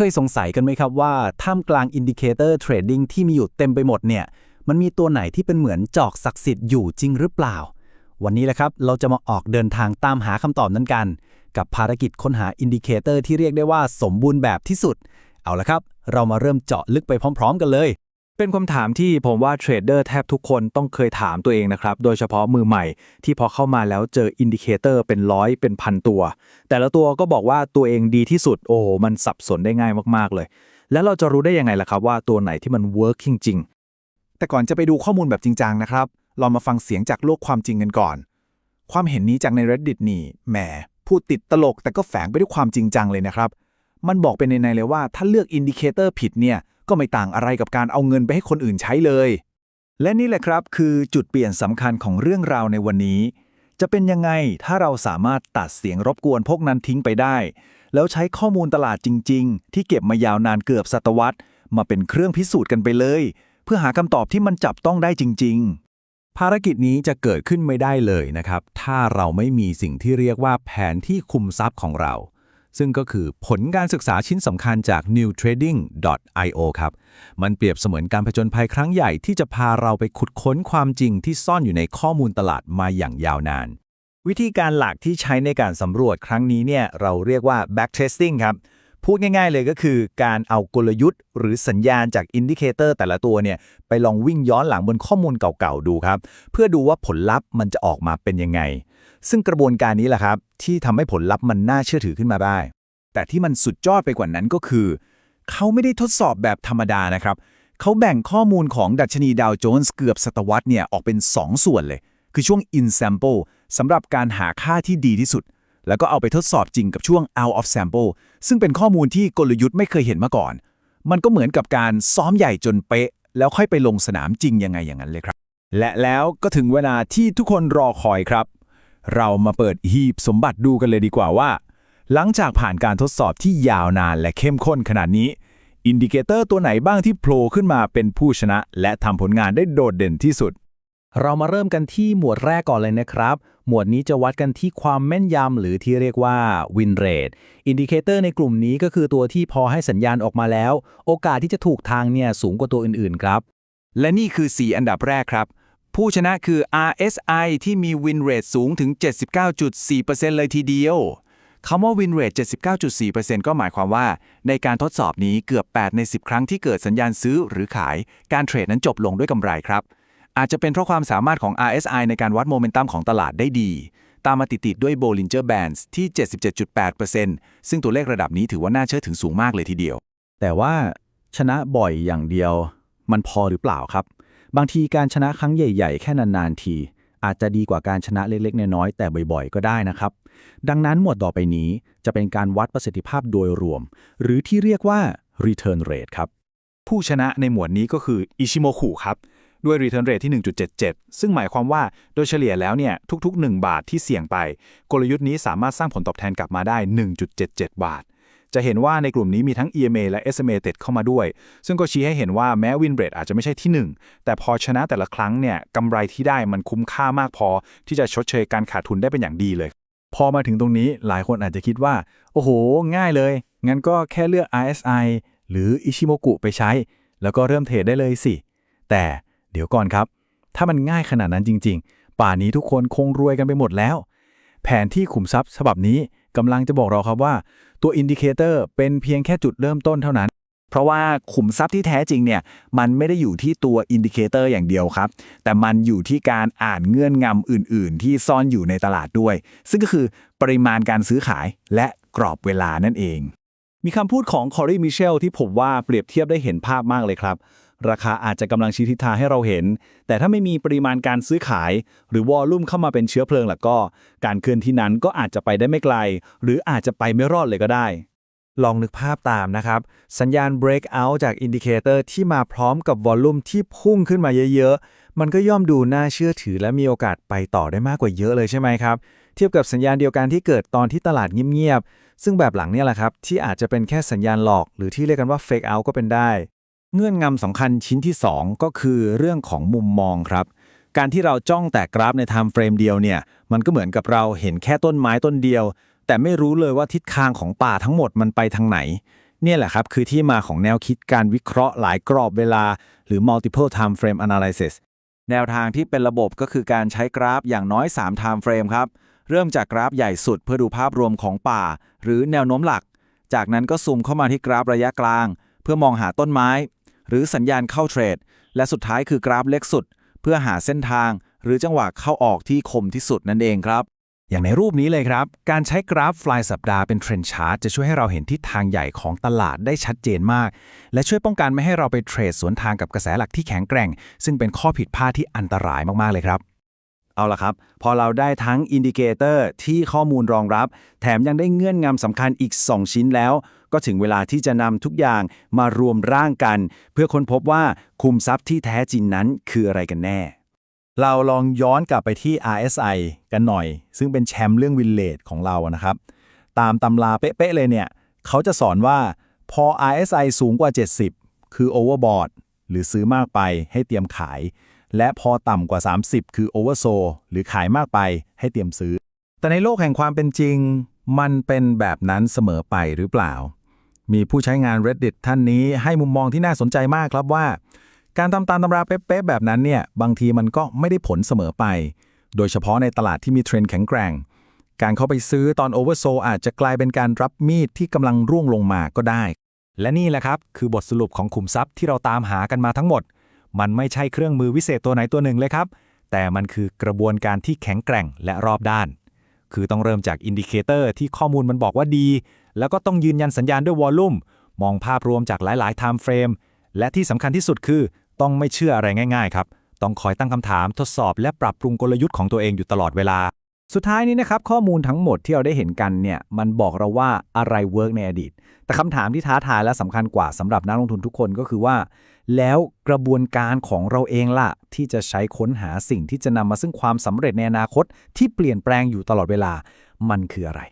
เคยสงสัยกันไหมครับว่า ท่ามกลางอินดิเคเตอร์เทรดดิ้งที่มีอยู่เต็มไปหมดเนี่ย มันมีตัวไหนที่เป็นเหมือนจอกศักดิ์สิทธิ์อยู่จริงหรือเปล่า วันนี้แหละครับ เราจะมาออกเดินทางตามหาคำตอบนั้นกัน กับภารกิจค้นหาอินดิเคเตอร์ที่เรียกได้ว่าสมบูรณ์แบบที่สุด เอาละครับ เรามาเริ่มเจาะลึกไปพร้อม ๆ กันเลย เป็นคำถามที่ผมว่าเทรดเดอร์แทบทุกคนต้องเคยถามตัวเองนะครับ โดยเฉพาะมือใหม่ ที่พอเข้ามาแล้วเจออินดิเคเตอร์เป็นร้อยเป็นพันตัว แต่ละตัวก็บอกว่าตัวเองดีที่สุด โอ้โหมันสับสนได้ง่ายมากๆเลย แล้วเราจะรู้ได้ยังไงล่ะครับว่าตัวไหนที่มันเวิร์กจริงแต่ก่อนจะไปดูข้อมูลแบบจริงจังนะครับ เรามาฟังเสียงจากโลกความจริงกันก่อน ความเห็นนี้จากใน reddit นี่แหมพูดติดตลกแต่ก็แฝงไปด้วยความจริงจังเลยนะครับ มันบอกเป็นในๆเลยว่าถ้าเลือกอินดิเคเตอร์ผิดเนี่ย ก็ไม่ต่างอะไรกับการเอาเงินไปให้คนอื่นใช้เลย และนี่แหละครับคือจุดเปลี่ยนสำคัญของเรื่องราวในวันนี้ จะเป็นยังไงถ้าเราสามารถตัดเสียงรบกวนพวกนั้นทิ้งไปได้ แล้วใช้ข้อมูลตลาดจริง ๆ ที่เก็บมายาวนานเกือบศตวรรษ มาเป็นเครื่องพิสูจน์กันไปเลย เพื่อหาคำตอบที่มันจับต้องได้จริง ๆภารกิจนี้จะเกิดขึ้นไม่ได้เลยนะครับ ถ้าเราไม่มีสิ่งที่เรียกว่าแผนที่คุมทรัพย์ของเรา ซึ่งก็คือผลการศึกษาชิ้นสำคัญจาก newtrading.io ครับ มันเปรียบเสมือนการผจญภัยครั้งใหญ่ที่จะพาเราไปขุดค้นความจริงที่ซ่อนอยู่ในข้อมูลตลาดมาอย่างยาวนาน วิธีการหลักที่ใช้ในการสำรวจครั้งนี้เนี่ยเราเรียกว่า backtesting ครับ พูดง่ายๆเลยก็คือการเอากลยุทธ์ หรือสัญญาณจากอินดิเคเตอร์แต่ละตัวเนี่ยไปลองวิ่งย้อนหลังบนข้อมูลเก่าๆดูครับ เพื่อดูว่าผลลัพธ์มันจะออกมาเป็นยังไง ซึ่งกระบวนการนี้แหละครับ ที่ทำให้ผลลัพธ์มันน่าเชื่อถือขึ้นมาได้ แต่ที่มันสุดยอดไปกว่านั้นก็คือ เขาไม่ได้ทดสอบแบบธรรมดานะครับเขาแบ่งข้อมูลของดัชนีดาวโจนส์เกือบศตวรรษเนี่ยออกเป็น 2 ส่วนเลย คือช่วง in sample สำหรับการหาค่าที่ดีที่สุด แล้วก็เอาไปทดสอบจริงกับช่วง out of sample ซึ่งเป็นข้อมูลที่กลยุทธ์ไม่เคยเห็นมาก่อน มันก็เหมือนกับการซ้อมใหญ่จนเป๊ะ แล้วค่อยไปลงสนามจริงยังไงอย่างนั้นเลยครับ และแล้วก็ถึงเวลาที่ทุกคนรอคอยครับ เรามาเปิดหีบสมบัติดูกันเลยดีกว่าว่า หลังจากผ่านการทดสอบที่ยาวนานและเข้มข้นขนาดนี้อินดิเคเตอร์ตัวไหนบ้างที่โผล่ขึ้นมาเป็นผู้ชนะ และทำผลงานได้โดดเด่นที่สุด เรามาเริ่มกันที่หมวดแรกก่อนเลยนะครับ หมวดนี้จะวัดกันที่ความแม่นยำหรือที่เรียกว่า win rate อินดิเคเตอร์ในกลุ่มนี้ก็คือตัวที่พอให้สัญญาณออกมาแล้ว โอกาสที่จะถูกทางเนี่ยสูงกว่าตัวอื่นๆ ครับ และนี่คือ 4 อันดับแรกครับ ผู้ชนะคือ RSI ที่มี win rate สูงถึง 79.4%เลยทีเดียวคำว่า win rate 79.4%ก็หมายความว่า ในการทดสอบนี้เกือบ 8 ใน 10 ครั้งที่เกิดสัญญาณซื้อหรือขาย การเทรดนั้นจบลงด้วยกำไรครับ อาจจะเป็นเพราะความสามารถของ RSI ในการวัดโมเมนตัมของตลาดได้ดี ตามมาติดๆด้วย Bollinger Bands ที่ 77.8%ซึ่งตัวเลขระดับนี้ถือว่าน่าเชื่อถือสูงมากเลยทีเดียว แต่ว่าชนะบ่อยอย่างเดียว มันพอหรือเปล่าครับ บางทีการชนะครั้งใหญ่ ๆ แค่นานๆที อาจจะดีกว่าการชนะเล็กๆ น้อยๆแต่บ่อยๆ ก็ได้นะครับ ดังนั้นหมวดต่อไปนี้จะเป็นการวัดประสิทธิภาพโดยรวม หรือที่เรียกว่า return rate ครับผู้ชนะในหมวดนี้ก็คืออิชิโมคุครับ ด้วย return rate ที่ 1.77 ซึ่งหมายความว่าโดยเฉลี่ยแล้วเนี่ยทุกๆ 1 บาทที่เสี่ยงไป กลยุทธ์นี้สามารถสร้างผลตอบแทนกลับมาได้ 1.77 บาท จะเห็นว่าในกลุ่มนี้มีทั้ง EMA และ SMA ติดเข้ามาด้วย ซึ่งก็ชี้ให้เห็นว่าแม้ win rate อาจจะไม่ใช่ที่ 1 แต่พอชนะแต่ละครั้งเนี่ยกำไรที่ได้มันคุ้มค่ามากพอ ที่จะชดเชยการขาดทุนได้เป็นอย่างดีเลย พอมาถึงตรงนี้หลายคนอาจจะคิดว่า โอ้โห ง่ายเลย งั้นก็แค่เลือก RSI หรืออิชิโมกุไปใช้ แล้วก็เริ่มเทรดได้เลยสิ แต่ เดี๋ยวก่อนครับ ถ้ามันง่ายขนาดนั้นจริง ๆ ป่านนี้ทุกคนคงรวยกันไปหมดแล้ว แผนที่ขุมทรัพย์ฉบับนี้กำลังจะบอกเราครับว่า ตัวอินดิเคเตอร์เป็นเพียงแค่จุดเริ่มต้นเท่านั้น เพราะว่าขุมทรัพย์ที่แท้จริงเนี่ยมันไม่ได้อยู่ที่ตัวอินดิเคเตอร์อย่างเดียวครับ แต่มันอยู่ที่การอ่านเงื่อนงำอื่น ๆ ที่ซ่อนอยู่ในตลาดด้วย ซึ่งก็คือปริมาณการซื้อขายและกรอบเวลานั่นเอง มีคำพูดของคอรีมิเชลที่ผมว่าเปรียบเทียบได้เห็นภาพมากเลยครับ ราคาอาจจะกำลังชี้ทิศทางให้เราเห็น แต่ถ้าไม่มีปริมาณการซื้อขาย หรือวอลลุ่มเข้ามาเป็นเชื้อเพลิงแล้วก็ การเคลื่อนที่นั้นก็อาจจะไปได้ไม่ไกล หรืออาจจะไปไม่รอดเลยก็ได้ ลองนึกภาพตามนะครับ สัญญาณ breakout จากอินดิเคเตอร์ที่มาพร้อมกับวอลลุ่มที่พุ่งขึ้นมาเยอะๆ มันก็ย่อมดูน่าเชื่อถือและมีโอกาสไปต่อได้มากกว่าเยอะเลยใช่ไหมครับเทียบกับสัญญาณเดียวกันที่เกิดตอนที่ตลาดเงียบๆ ซึ่งแบบหลังเนี่ยแหละครับ ที่อาจจะเป็นแค่สัญญาณหลอก หรือที่เรียกกันว่า fake out ก็เป็นได้ เงื่อนงำสำคัญชิ้นที่ 2 ก็คือเรื่องของมุมมองครับ การที่เราจ้องแต่กราฟใน time frame เดียวเนี่ยมันก็เหมือนกับเราเห็นแค่ต้นไม้ต้นเดียว แต่ไม่รู้เลยว่าทิศทางของป่าทั้งหมดมันไปทางไหน เนี่ยแหละครับ คือที่มาของแนวคิดการวิเคราะห์หลายกรอบเวลา หรือ multiple time frame analysis แนวทางที่เป็นระบบก็คือการใช้กราฟอย่างน้อย 3 time frame ครับ เริ่มจากกราฟใหญ่สุดเพื่อดูภาพรวมของป่า หรือแนวโน้มหลัก จากนั้นก็ซูมเข้ามาที่กราฟระยะกลาง เพื่อมองหาต้นไม้ หรือสัญญาณเข้าเทรด และสุดท้ายคือกราฟเล็กสุด เพื่อหาเส้นทาง หรือจังหวะเข้าออกที่คมที่สุดนั่นเองครับ อย่างในรูปนี้เลยครับ การใช้กราฟลายสัปดาห์เป็นเทรนชาร์ตจะช่วยให้เราเห็นทิศทางใหญ่ของตลาดได้ชัดเจนมาก และช่วยป้องกันไม่ให้เราไปเทรดสวนทางกับกระแสหลักที่แข็งแกร่ง ซึ่งเป็นข้อผิดพลาดที่อันตรายมากๆเลยครับ เอาละครับ พอเราได้ทั้งอินดิเคเตอร์ที่ข้อมูลรองรับ แถมยังได้เงื่อนงำสำคัญอีก 2 ชิ้นแล้ว ก็ถึงเวลาที่จะนำทุกอย่างมารวมร่างกัน เพื่อค้นพบว่าคุมทรัพย์ที่แท้จริงนั้นคืออะไรกันแน่ เราลองย้อนกลับไปที่ RSI กันหน่อย ซึ่งเป็นแชมป์เรื่องวินเลดของเรานะครับ ตามตำราเป๊ะๆเลยเนี่ย เขาจะสอนว่าพอ RSI สูงกว่า 70 คือ overbought หรือซื้อมากไปให้เตรียมขาย และพอต่ำกว่า 30 คือ oversold หรือขายมากไปให้เตรียมซื้อ แต่ในโลกแห่งความเป็นจริง มันเป็นแบบนั้นเสมอไปหรือเปล่า มีผู้ใช้งาน Reddit ท่านนี้ให้มุมมองที่น่าสนใจมากครับว่า การทำตามตำราเป๊ะๆแบบนั้นเนี่ยบางทีมันก็ไม่ได้ผลเสมอไป โดยเฉพาะในตลาดที่มีเทรนด์แข็งแกร่ง การเข้าไปซื้อตอนโอเวอร์โซอาจจะกลายเป็นการรับมีดที่กำลังร่วงลงมาก็ได้ และนี่แหละครับคือบทสรุปของขุมทรัพย์ที่เราตามหากันมาทั้งหมด มันไม่ใช่เครื่องมือวิเศษตัวไหนตัวหนึ่งเลยครับ แต่มันคือกระบวนการที่แข็งแกร่งและรอบด้าน คือต้องเริ่มจากอินดิเคเตอร์ที่ข้อมูลมันบอกว่าดี แล้วก็ต้องยืนยันสัญญาณด้วยวอลลุ่ม มองภาพรวมจากหลายๆ time frame และที่สำคัญที่สุดคือ ต้องไม่เชื่ออะไรง่าย ๆ ครับ ต้องคอยตั้งคำถามทดสอบ และปรับปรุงกลยุทธ์ของตัวเองอยู่ตลอดเวลา สุดท้ายนี้นะครับข้อมูลทั้งหมดที่เราได้เห็นกันเนี่ยมันบอกเราว่าอะไรเวิร์กในอดีต แต่คำถามที่ท้าทายและสำคัญกว่าสำหรับนักลงทุนทุกคนก็คือว่า แล้วกระบวนการของเราเองล่ะ ที่จะใช้ค้นหาสิ่งที่จะนำมาซึ่งความสำเร็จในอนาคตที่เปลี่ยนแปลงอยู่ตลอดเวลา มันคืออะไร